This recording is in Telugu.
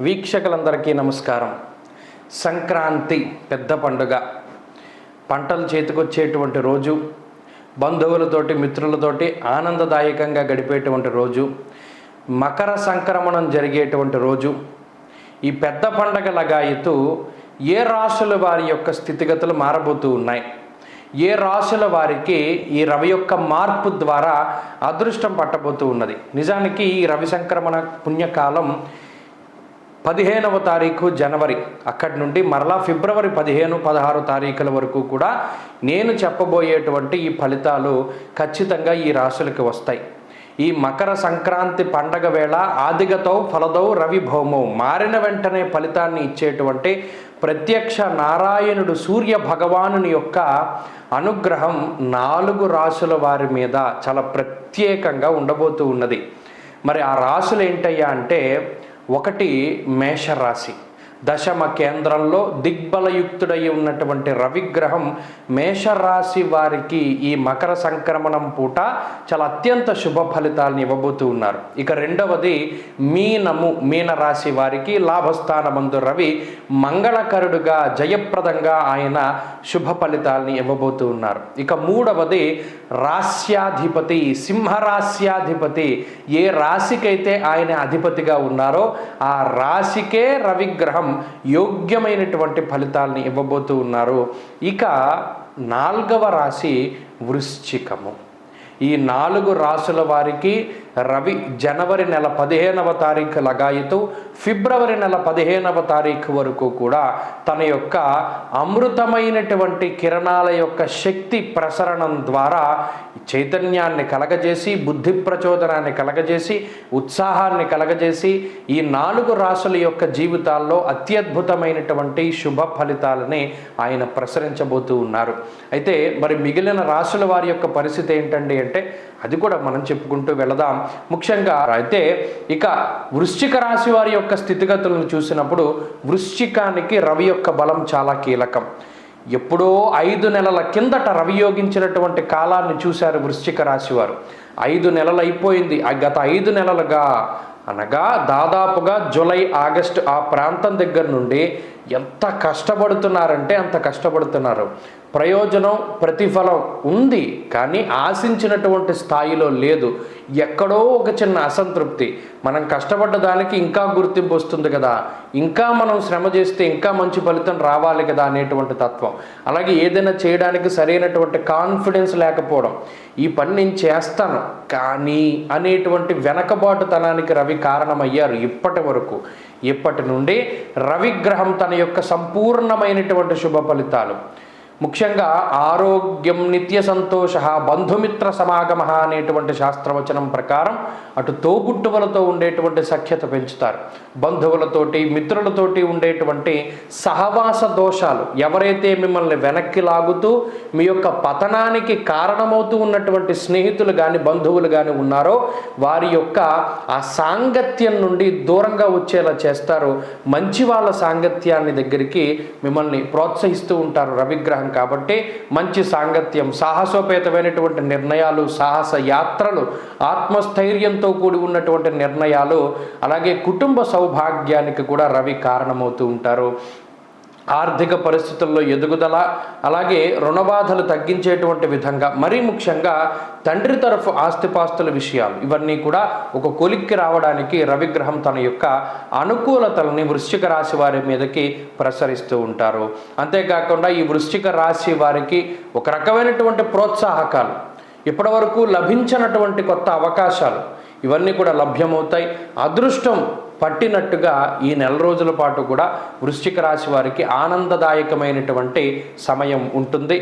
వీక్షకులందరికీ నమస్కారం. సంక్రాంతి పెద్ద పండుగ. పంటలు చేతికొచ్చేటువంటి రోజు. బంధువులతోటి మిత్రులతోటి ఆనందదాయకంగా గడిపేటువంటి రోజు. మకర సంక్రమణం జరిగేటువంటి రోజు. ఈ పెద్ద పండగ లగాయతూ ఏ రాశుల వారి యొక్క స్థితిగతులు మారబోతూ ఉన్నాయి. ఏ రాశుల వారికి ఈ రవి యొక్క మార్పు ద్వారా అదృష్టం పట్టబోతూ ఉన్నది. నిజానికి ఈ రవి సంక్రమణ పుణ్యకాలం పదిహేనవ తారీఖు జనవరి. అక్కడి నుండి మరలా ఫిబ్రవరి పదిహేను పదహారు తారీఖుల వరకు కూడా నేను చెప్పబోయేటువంటి ఈ ఫలితాలు ఖచ్చితంగా ఈ రాశులకి వస్తాయి. ఈ మకర సంక్రాంతి పండగ వేళ ఆదిగతో ఫలదౌ రవి భౌమౌ మారిన వెంటనే ఫలితాన్ని ఇచ్చేటువంటి ప్రత్యక్ష నారాయణుడు సూర్య భగవానుని యొక్క అనుగ్రహం నాలుగు రాశుల వారి మీద చాలా ప్రత్యేకంగా ఉండబోతూ ఉన్నది. మరి ఆ రాశులు ఏంటయ్యా అంటే ఒకటి మేషరాశి. దశమ కేంద్రంలో దిగ్బలయుక్తుడై ఉన్నటువంటి రవిగ్రహం మేషరాశి వారికి ఈ మకర సంక్రమణం పూట చాలా అత్యంత శుభ ఫలితాలను ఇవ్వబోతూ ఉన్నారు. ఇక రెండవది మీనము మీనరాశి వారికి లాభస్థానమందు రవి మంగళకరుడుగా జయప్రదంగా ఆయన శుభ ఫలితాలని ఇవ్వబోతూ ఉన్నారు. ఇక మూడవది రాస్యాధిపతి సింహరాస్యాధిపతి ఏ రాశికైతే ఆయన అధిపతిగా ఉన్నారో ఆ రాశికే రవిగ్రహం యోగ్యమైనటువంటి ఫలితాలని ఇవ్వబోతూ ఉన్నారు. ఇక నాల్గవ రాశి వృశ్చికము. ఈ నాలుగు రాసుల వారికి రవి జనవరి నెల పదిహేనవ తారీఖు లగాయితూ ఫిబ్రవరి నెల పదిహేనవ తారీఖు వరకు కూడా తన యొక్క అమృతమైనటువంటి కిరణాల యొక్క శక్తి ప్రసరణం ద్వారా చైతన్యాన్ని కలగజేసి బుద్ధి ప్రచోదనాన్ని కలగజేసి ఉత్సాహాన్ని కలగజేసి ఈ నాలుగు రాసుల యొక్క జీవితాల్లో అత్యద్భుతమైనటువంటి శుభ ఫలితాలని ఆయన ప్రసరించబోతూ ఉన్నారు. అయితే మరి మిగిలిన రాసుల వారి యొక్క పరిస్థితి ఏంటండి అంటే అది కూడా మనం చెప్పుకుంటూ వెళదాం. ముఖ్యంగా అయితే ఇక వృశ్చిక రాశి వారి యొక్క స్థితిగతులను చూసినప్పుడు వృశ్చికానికి రవి యొక్క బలం చాలా కీలకం. ఎప్పుడో ఐదు నెలల కిందట రవి యోగించినటువంటి కాలాన్ని చూశారు వృశ్చిక రాశి వారు. ఐదు నెలలు అయిపోయింది. ఆ గత ఐదు నెలలుగా అనగా దాదాపుగా జూలై ఆగస్టు ఆ ప్రాంతం దగ్గర నుండి ఎంత కష్టపడుతున్నారంటే అంత కష్టపడుతున్నారు. ప్రయోజనం ప్రతిఫలం ఉంది కానీ ఆశించినటువంటి స్థాయిలో లేదు. ఎక్కడో ఒక చిన్న అసంతృప్తి. మనం కష్టపడ్డ దానికి ఇంకా గుర్తింపు వస్తుంది కదా. ఇంకా మనం శ్రమ చేస్తే ఇంకా మంచి ఫలితం రావాలి కదా అనేటువంటి తత్వం. అలాగే ఏదైనా చేయడానికి సరైనటువంటి కాన్ఫిడెన్స్ లేకపోవడం. ఈ పని నేను చేస్తాను కానీ అనేటువంటి వెనకబాటుతనానికి రవి కారణమయ్యారు ఇప్పటి వరకు. ఇప్పటి నుండి రవిగ్రహం తన యొక్క సంపూర్ణమైనటువంటి శుభ ఫలితాలు. ముఖ్యంగా ఆరోగ్యం నిత్య సంతోష బంధుమిత్ర సమాగమ అనేటువంటి శాస్త్రవచనం ప్రకారం అటు తోబుట్టువులతో ఉండేటువంటి సఖ్యత పెంచుతారు. బంధువులతోటి మిత్రులతోటి ఉండేటువంటి సహవాస దోషాలు ఎవరైతే మిమ్మల్ని వెనక్కి లాగుతూ మీ యొక్క పతనానికి కారణమవుతూ ఉన్నటువంటి స్నేహితులు కానీ బంధువులు కానీ ఉన్నారో వారి యొక్క ఆ సాంగత్యం నుండి దూరంగా వచ్చేలా చేస్తారు. మంచి వాళ్ళ సాంగత్యాన్ని దగ్గరికి మిమ్మల్ని ప్రోత్సహిస్తూ ఉంటారు రవిగ్రహం కాబట్టి మంచి సాంగత్యం సాహసోపేతమైనటువంటి నిర్ణయాలు సాహస యాత్రలు ఆత్మస్థైర్యంతో కూడి ఉన్నటువంటి నిర్ణయాలు అలాగే కుటుంబ సౌభాగ్యానికి కూడా రవి కారణమవుతూ ఉంటారు. ఆర్థిక పరిస్థితుల్లో ఎదుగుదల అలాగే రుణబాధలు తగ్గించేటువంటి విధంగా మరీ ముఖ్యంగా తండ్రి తరఫు ఆస్తిపాస్తుల విషయాలు ఇవన్నీ కూడా ఒక కొలిక్కి రావడానికి రవిగ్రహం తన యొక్క అనుకూలతలని వృశ్చిక రాశి వారి మీదకి ప్రసరిస్తూ ఉంటారు. అంతేకాకుండా ఈ వృశ్చిక రాశి వారికి ఒక రకమైనటువంటి ప్రోత్సాహకాలు ఇప్పటివరకు లభించినటువంటి కొత్త అవకాశాలు ఇవన్నీ కూడా లభ్యమవుతాయి. అదృష్టం పట్టినట్టుగా ఈ నెల రోజుల పాటు కూడా వృశ్చిక రాశి వారికి ఆనందదాయకమైనటువంటి సమయం ఉంటుంది.